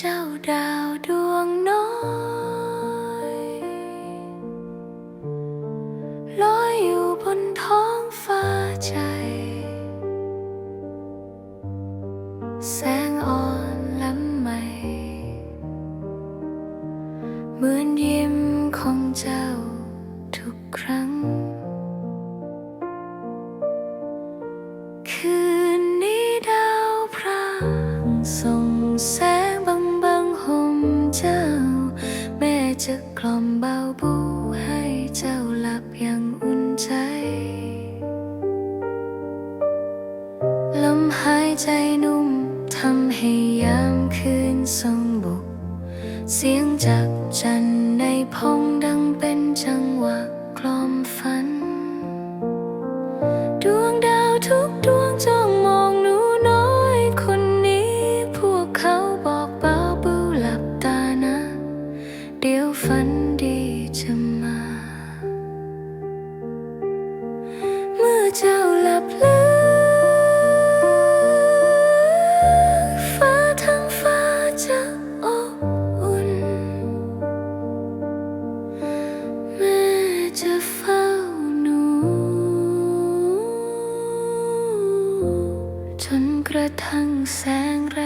เจ้าดาวดวงน้อยลอยอยู่บนท้องฟ้าใจ แสงอ่อนล้ำใหม่ เหมือนยิ้มของเจ้าทุกครั้ง คืนนี้ดาวพรางส่ง จะกล่อมเบาบูให้เจ้าหลับอย่างอุ่นใจ ลมหายใจนุ่มทำให้ยามคืนสงบก เสียงจากจันในพงดังเป็นจังหวะกล่อมฝัน ฝันดีจะมา เมื่อเจ้าหลับลึกฟ้าทั้งฟ้าจะอบอุ่น แม่จะเฝ้าหนู จนกระทั่งแสงแรก